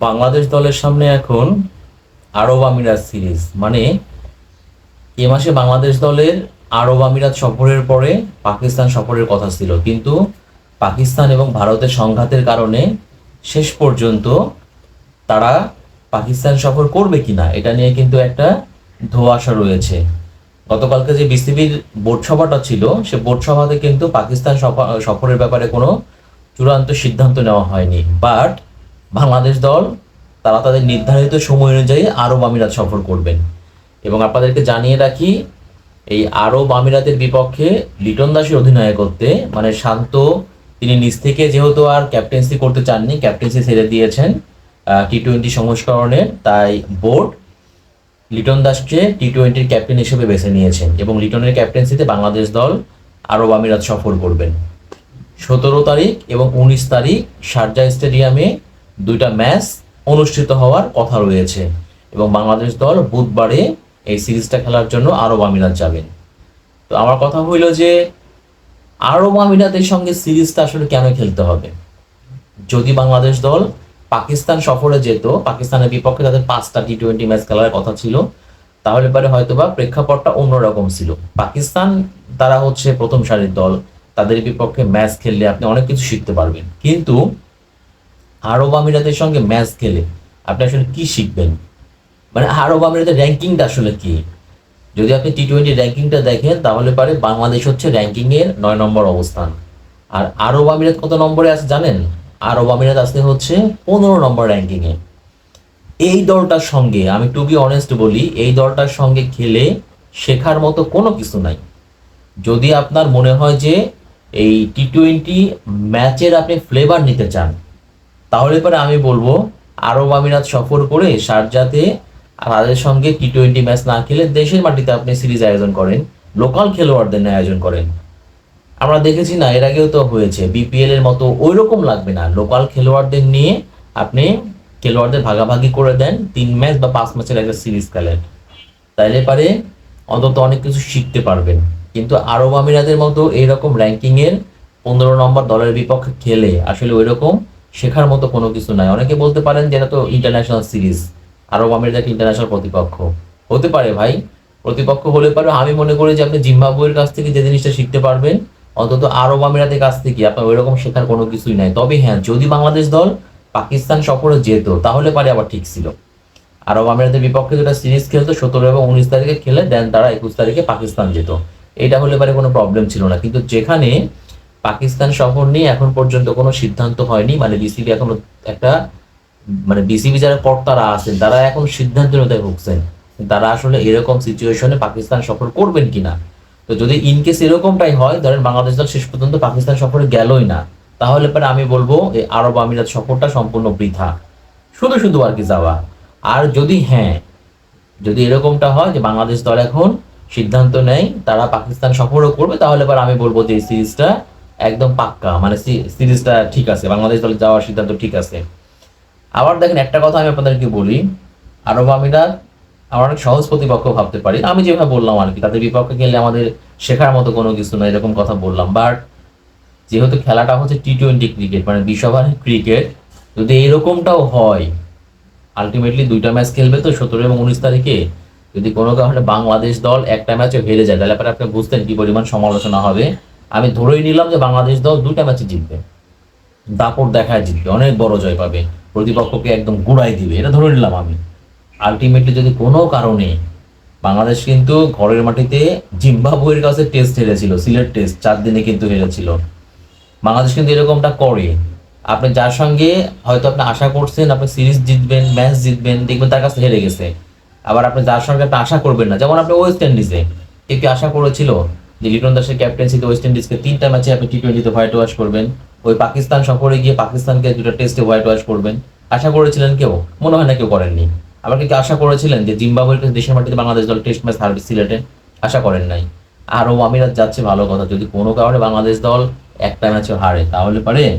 বাংলাদেশ দলের সামনে এখন আরব আমিরাত সিরিজ। মানে এ মাসে বাংলাদেশ দলের আরব আমিরাত সফরের পরে পাকিস্তান সফরের কথা ছিল। কিন্তু পাকিস্তান এবং ভারতের সংঘাতের কারণে শেষ পর্যন্ত তারা পাকিস্তান সফর করবে কিনা, এটা নিয়ে কিন্তু একটা ধোঁয়াশা রয়েছে। গতকালকে যে বিসিবির বোর্ড সভাটা ছিল, সে বোর্ড সভাতে কিন্তু পাকিস্তান সফা- সফরের ব্যাপারে কোনো চূড়ান্ত সিদ্ধান্ত নেওয়া হয়নি। বাট বাংলাদেশ দল, তারা তাদের নির্ধারিত সময় অনুযায়ী আরব আমিরাত সফর করবেন। এবং আপনাদেরকে জানিয়ে রাখি, এই আরব আমিরাতের বিপক্ষে লিটন দাসের অধিনায়কত্বে মানে শান্ত, তিনি নিজ থেকে যেহেতু আর ক্যাপ্টেন্সি করতে চাননি ক্যাপ্টেন্সি ছেড়ে দিয়েছেন টি টোয়েন্টি সংস্করণে, তাই বোর্ড লিটন দাসকে টি টোয়েন্টির ক্যাপ্টেন হিসেবে বেছে নিয়েছেন এবং লিটনের ক্যাপ্টেন্সিতে বাংলাদেশ দল আরব আমিরাত সফর করবেন। সতেরো তারিখ এবং উনিশ তারিখ শারজা স্টেডিয়ামে দুইটা ম্যাচ অনুষ্ঠিত হওয়ার কথা রয়েছে এবং বাংলাদেশ দল বুধবারে এই সিরিজটা খেলার জন্য আরব আমিরাত যাবেন তো আমার কথা হইল যে, আরব আমিরাতের সঙ্গে সিরিজটা আসলে কেন খেলতে হবে? যদি বাংলাদেশ দল পাকিস্তান সফরে যেত, পাকিস্তানের বিপক্ষে তাদের পাঁচটা টি টোয়েন্টি ম্যাচ খেলার কথা ছিল, তাহলে পরে হয়তোবা প্রেক্ষাপটটা অন্যরকম ছিল। পাকিস্তান তারা হচ্ছে প্রথম সারির দল, তাদের বিপক্ষে ম্যাচ খেললে আপনি অনেক কিছু শিখতে পারবেন। কিন্তু আরব আমিরাতের সঙ্গে ম্যাচ খেলে আপনি আসলে কি শিখবেন? মানে আরব আমিরাতের র্যাঙ্কিংটা আসলে কি? যদি আপনি টি টোয়েন্টি র্যাঙ্কিংটা দেখেন, তাহলে পারে বাংলাদেশ হচ্ছে র্যাঙ্কিংয়ের নয় নম্বর অবস্থান। আর আরব আমিরাত কত নম্বরে আছে জানেন? আরব আমিরাত আছে হচ্ছে পনেরো নম্বর র্যাঙ্কিংয়ে এই দলটার সঙ্গে, আমি টু বি অনেস্ট বলি, এই দলটার সঙ্গে খেলে শেখার মতো কোনো কিছু নাই। যদি আপনার মনে হয় যে এই টি টোয়েন্টি ম্যাচের আপনি ফ্লেভার নিতে চান তাহলে পরে আমি বলব, আরব আমিরাত সফর করে সারজাতে তাদের সঙ্গে টি টোয়েন্টি ম্যাচ না খেলে দেশের মাটিতে আপনি সিরিজ আয়োজন করেন লোকাল খেলোয়াড়দের আয়োজন করেন। আমরা দেখেছি না, এর আগেও তো হয়েছে বিপিএল এর মতো ওই রকম লাগবে না। লোকাল খেলোয়াড়দের নিয়ে আপনি খেলোয়াড়দের ভাগাভাগি করে দেন, তিন ম্যাচ বা পাঁচ ম্যাচের একটা সিরিজ খেলেন। তাইলে পারে অন্তত অনেক কিছু শিখতে পারবেন। কিন্তু আরব আমিরাদের মতো এইরকম র্যাঙ্কিং এর পনেরো নম্বর দলের বিপক্ষে খেলে আসলে ওই রকম শেখার মতো কোনো কিছু নাই। অনেকে বলতে পারেন যে, এটা তো ইন্টারন্যাশনাল সিরিজ আরব আমিরাত একটা ইন্টারন্যাশনাল প্রতিপক্ষ। হতে পারে ভাই, প্রতিপক্ষ হলে পারে আমি মনে করি যে, আপনি জিম্বাবুয়ের কাছ থেকে যে জিনিসটা শিখতে পারবেন, অন্তত আরব আমিরাতের কাছ থেকে আপনার ওই রকম শেখার কোনো কিছুই নাই। তবে হ্যাঁ যদি বাংলাদেশ দল পাকিস্তান সফরে যেত, তাহলে পারে আবার ঠিক ছিল। আরব আমিরাতের বিপক্ষে যেটা সিরিজ খেলতো, সতেরো এবং উনিশ তারিখে খেলে, দেন তারা একুশ তারিখে পাকিস্তান যেত। এটা হলে পারে কোনো প্রবলেম ছিল না। কিন্তু যেখানে পাকিস্তান সফর নিয়ে এখন পর্যন্ত কোনো সিদ্ধান্ত হয়নি। মানে বিসিবি এখনও একটা মানে বিসিবি যারা কর্তারা আছেন, তারা এখন সিদ্ধান্তহীনতায় ভুগছেন। তারা আসলে এরকম সিচুয়েশনে পাকিস্তান সফর করবেন কিনা? তো যদি ইনকেস এরকমটাই হয়, ধরেন বাংলাদেশ দল শেষ পর্যন্ত পাকিস্তান সফরে গেলই না, তাহলে পরে আমি বলব এই আরব আমিরাত সফরটা সম্পূর্ণ বৃথা। শুধু শুধু আর কি যাওয়া। আর যদি হ্যাঁ যদি এরকমটা হয় যে বাংলাদেশ দল এখন সিদ্ধান্ত নেয়, তারা পাকিস্তান সফরও করবে, তাহলে পর আমি বলব যে এই সিরিজটা একদম পাক্কা। মানে সিরিজটা ঠিক আছে, বাংলাদেশ দলে যাওয়ার সিদ্ধান্ত ঠিক আছে। আবার দেখেন একটা কথা আমি আপনাদেরকে বলি, আরব আমিরাত আমরা অনেক সহজ প্রতিপক্ষ ভাবতে পারি। আমি যেভাবে বললাম আর কি, তাদের বিপক্ষে গেলে আমাদের শেখার মতো কোনো কিছু না, এরকম কথা বললাম। বাট যেহেতু খেলাটা হচ্ছে টি টোয়েন্টি ক্রিকেট মানে বিশ ওভারের ক্রিকেট যদি এরকমটাও হয় আলটিমেটলি দুইটা ম্যাচ খেলবে তো সতেরো এবং উনিশ তারিখে। যদি কোনো কারণে বাংলাদেশ দল একটা ম্যাচে হেরে যায়, তাহলে আপনি বুঝতেন কি পরিমাণ সমালোচনা হবে। আমি ধরেই নিলাম যে বাংলাদেশ দল দুটা ম্যাচে জিতবে। দাপট দেখায় জিতবে, অনেক বড় জয় পাবে, প্রতিপক্ষকে একদম গুড়াই দিবে, এটা ধরে নিলাম আমি। আলটিমেটলি যদি কোনো কারণে বাংলাদেশ কিন্তু ঘরের মাটিতে জিম্বাবুয়ের কাছে টেস্ট হেরেছিল, সিলেট টেস্ট চার দিনে কিন্তু হেরেছিল। বাংলাদেশ কিন্তু এরকমটা করে। আপনি যার সঙ্গে হয়তো আপনি আশা করছেন, আপনি সিরিজ জিতবেন, ম্যাচ জিতবেন, দেখবেন তার কাছে হেরে গেছে। আবার আপনি যার সঙ্গে আপনি আশা করবেন না, যেমন আপনি ওয়েস্ট ইন্ডিজে কে কি আশা করেছিল? যে লিটন দাসের ক্যাপ্টেন্সিতে ওয়েস্ট ইন্ডিজকে তিনটা ম্যাচে আপনি টি টোয়েন্টিতে হোয়াইট ওয়াশ করবেন। ওই পাকিস্তান সফরে গিয়ে পাকিস্তানকে দুটো টেস্টে হোয়াইট ওয়াশ করবেন। আশা করেছিলেন কেউ? মনে হয় না কেউ করেননি। আবার কি কেউ আশা করেছিলেন যে জিম্বাবুয়ের দেশের মাটিতে বাংলাদেশ দল টেস্ট ম্যাচ হারবে সিলেটে। আশা করেন নাই। আর ও আমিরাত যাচ্ছে ভালো কথা। যদি কোনো কারণে বাংলাদেশ দল একটা ম্যাচও হারে, তাহলে পারে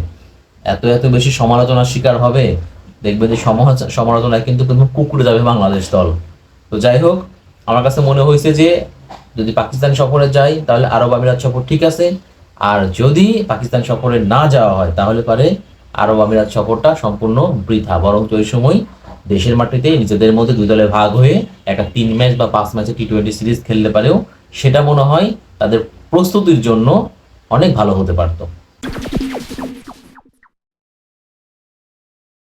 এত এত বেশি সমালোচনার শিকার হবে। দেখবে যে সমালোচ- সমালোচনায় কিন্তু কিন্তু কুকুরে যাবে বাংলাদেশ দল। তো যাই হোক, আমার কাছে মনে হয়েছে যে যদি পাকিস্তান সফরে যাই, তাহলে আরব আমিরাত সফর ঠিক আছে। আর যদি পাকিস্তান সফরে না যাওয়া হয়, তাহলে পরে আরব আমিরাত সফরটা সম্পূর্ণ বৃথা। বরং তো ওই সময় দেশের মাটিতে নিজেদের মধ্যে দুই দলের ভাগ হয়ে একটা তিন ম্যাচ বা পাঁচ ম্যাচে টি টোয়েন্টি সিরিজ খেলতে পারেও সেটা মনে হয় তাদের প্রস্তুতির জন্য অনেক ভালো হতে পারতো।